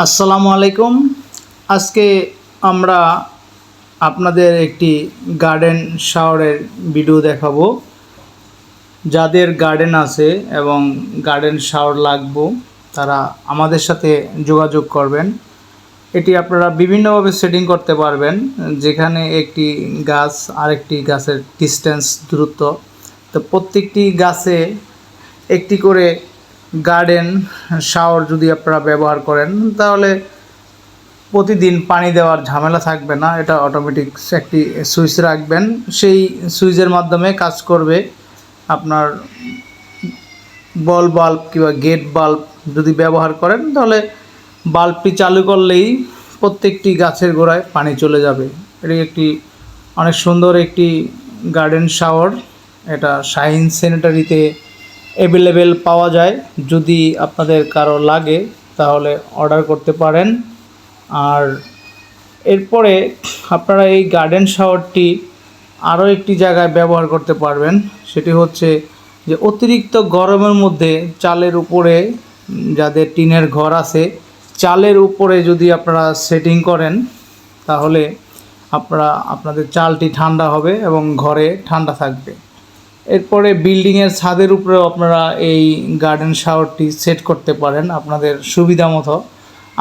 আসসালামু আলাইকুম। আজকে আমরা আপনাদের একটি গার্ডেন শাওয়ারের ভিডিও দেখাবো। যাদের গার্ডেন আছে এবং গার্ডেন শাওয়ার লাগবো, তারা আমাদের সাথে যোগাযোগ করবেন। এটি আপনারা বিভিন্নভাবে সেটিং করতে পারবেন। যেখানে একটি গাছ আরেকটি গাছের ডিস্টেন্স দূরত্ব। তো প্রত্যেকটি গাছে একটি করে গার্ডেন শাওয়ার যদি আপনারা ব্যবহার করেন, তাহলে প্রতিদিন পানি দেওয়ার ঝামেলা থাকবে না, এটা অটোমেটিক একটি সুইচ রাখবেন। সেই সুইচের মাধ্যমে কাজ করবে আপনার বল বাল্ব কিংবা গেট বাল্ব যদি ব্যবহার করেন, তাহলে বাল্বটি চালু করলেই প্রত্যেকটি গাছের গোড়ায় পানি চলে যাবে। এটি একটি অনেক সুন্দর একটি গার্ডেন শাওয়ার এটা শাহিন স্যানিটারিতে অ্যাভেলেবেল পাওয়া যায়। যদি আপনাদের কারও লাগে, তাহলে অর্ডার করতে পারেন। আর এরপরে আপনারা এই গার্ডেন শাওয়ারটি আরও একটি জায়গায় ব্যবহার করতে পারবেন। সেটি হচ্ছে যে অতিরিক্ত গরমের মধ্যে চালের উপরে, যাদের টিনের ঘর আছে, চালের উপরে যদি আপনারা সেটিং করেন, তাহলে আপনারা, আপনাদের চালটি ঠান্ডা হবে এবং ঘরে ঠান্ডা থাকবে। এরপরে বিল্ডিংয়ের ছাদের উপরেও আপনারা এই গার্ডেন শাওয়ারটি সেট করতে পারেন আপনাদের সুবিধা মতো।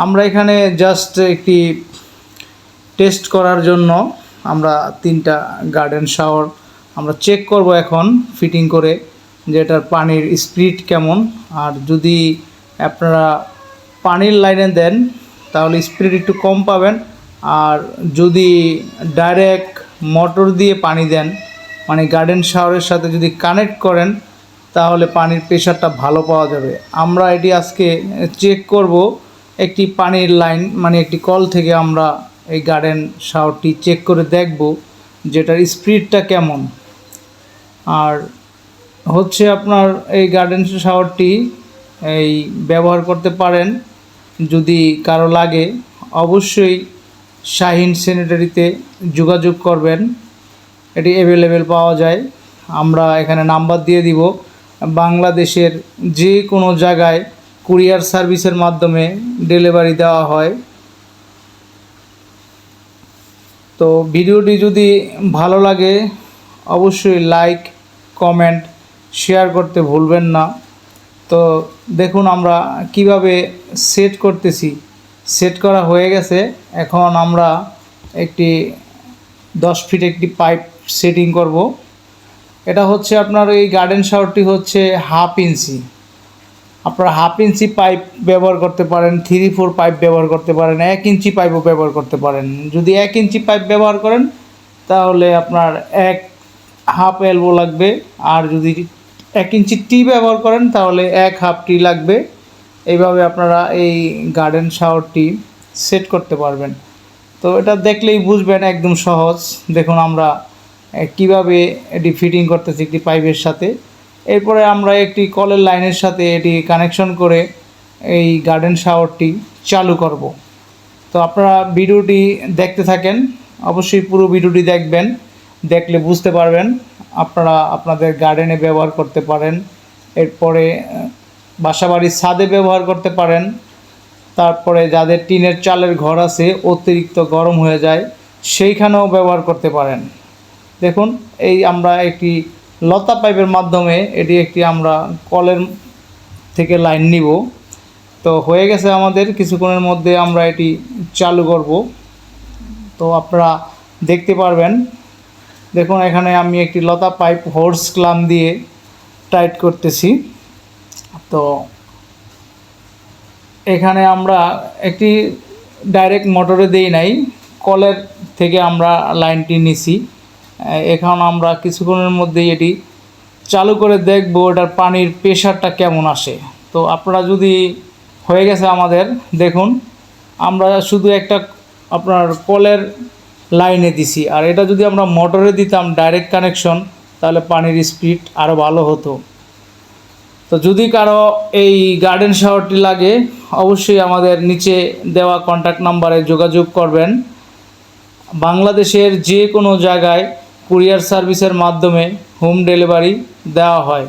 আমরা এখানে জাস্ট একটি টেস্ট করার জন্য আমরা তিনটা গার্ডেন শাওয়ার আমরা চেক করব এখন ফিটিং করে যে এটার পানির স্পিড কেমন। আর যদি আপনারা পানির লাইনে দেন, তাহলে স্পিড একটু কম পাবেন। আর যদি ডাইরেক্ট মোটর দিয়ে পানি দেন মানে গার্ডেন শাওয়ারের সাথে যদি কানেক্ট করেন, তাহলে পানির প্রেশারটা ভালো পাওয়া যাবে। আমরা এটি আজকে চেক করব, একটি পানির লাইন মানে একটি কল থেকে আমরা এই গার্ডেন শাওয়ারটি চেক করে দেখব, যেটার স্পিডটা কেমন। আর হচ্ছে আপনার এই গার্ডেন শাওয়ারটি এই ব্যবহার করতে পারেন, যদি কারও লাগে, অবশ্যই শাহিন স্যানিটারিতে যোগাযোগ করবেন। এটি অ্যাভেলেবেল পাওয়া যায়। আমরা এখানে নাম্বার দিয়ে দিব। বাংলাদেশের যে কোনো জায়গায় কুরিয়ার সার্ভিসের মাধ্যমে ডেলিভারি দেওয়া হয়। তো ভিডিওটি যদি ভালো লাগে, অবশ্যই লাইক কমেন্ট শেয়ার করতে ভুলবেন না। তো দেখুন আমরা কীভাবে সেট করতেছি। সেট করা হয়ে গেছে। এখন আমরা একটি দশ ফিট একটি পাইপ সেটিং করব। এটা হচ্ছে আপনার এই গার্ডেন শাওয়ারটি হচ্ছে হাফ ইঞ্চি আপনারা হাফ ইঞ্চি পাইপ ব্যবহার করতে পারেন থ্রি ফোর পাইপ ব্যবহার করতে পারেন, এক ইঞ্চি পাইপও ব্যবহার করতে পারেন। যদি এক ইঞ্চি পাইপ ব্যবহার করেন, তাহলে আপনার এক হাফ এলবো লাগবে। আর যদি এক ইঞ্চি টি ব্যবহার করেন, তাহলে এক হাফ টি লাগবে। এইভাবে আপনারা এই গার্ডেন শাওয়ারটি সেট করতে পারবেন। তো এটা দেখলেই বুঝবেন, একদম সহজ। দেখুন, আমরা কীভাবে এটি ফিটিং করতেছি একটি পাইপের সাথে। এরপরে আমরা একটি কলের লাইনের সাথে এটি কানেকশন করে এই গার্ডেন শাওয়ারটি চালু করব। তো আপনারা ভিডিওটি দেখতে থাকেন, অবশ্যই পুরো ভিডিওটি দেখবেন, দেখলে বুঝতে পারবেন আপনারা আপনাদের গার্ডেনে ব্যবহার করতে পারেন, এরপরে বাসাবাড়ির ছাদে ব্যবহার করতে পারেন, তারপরে যাদের টিনের চালের ঘর আছে অতিরিক্ত গরম হয়ে যায়, সেইখানেও ব্যবহার করতে পারেন। দেখুন, এই আমরা একটি লতা পাইপের মাধ্যমে এটি একটি আমরা কলের থেকে লাইন নিব। তো হয়ে গেছে আমাদের, কিছুক্ষণের মধ্যে আমরা এটি চালু করব। তো আপনারা দেখতে পারবেন, দেখুন এখানে আমি একটি লতা পাইপ হোর্স ক্লাম দিয়ে টাইট করতেছি। তো এখানে আমরা একটি ডাইরেক্ট মোটরে দেই নাই, কলের থেকে আমরা লাইনটি নিছি। এখন আমরা কিছুক্ষণের মধ্যেই এটি চালু করে দেখব এটার পানির প্রেশারটা কেমন আসে। তো আপনারা যদি হয়ে গেছে আমাদের, দেখুন, আমরা শুধু একটা আপনার কলের লাইনে দিছি। আর এটা যদি আমরা মোটরে দিতাম ডাইরেক্ট কানেকশন, তাহলে পানির স্পিড আরও ভালো হতো। তো যদি কারও এই গার্ডেন শাওয়ারটি লাগে, অবশ্যই আমাদের নিচে দেওয়া কন্ট্যাক্ট নাম্বারে যোগাযোগ করবেন। বাংলাদেশের যে কোনো জায়গায় কুরিয়ার সার্ভিসের মাধ্যমে হোম ডেলিভারি দেওয়া হয়।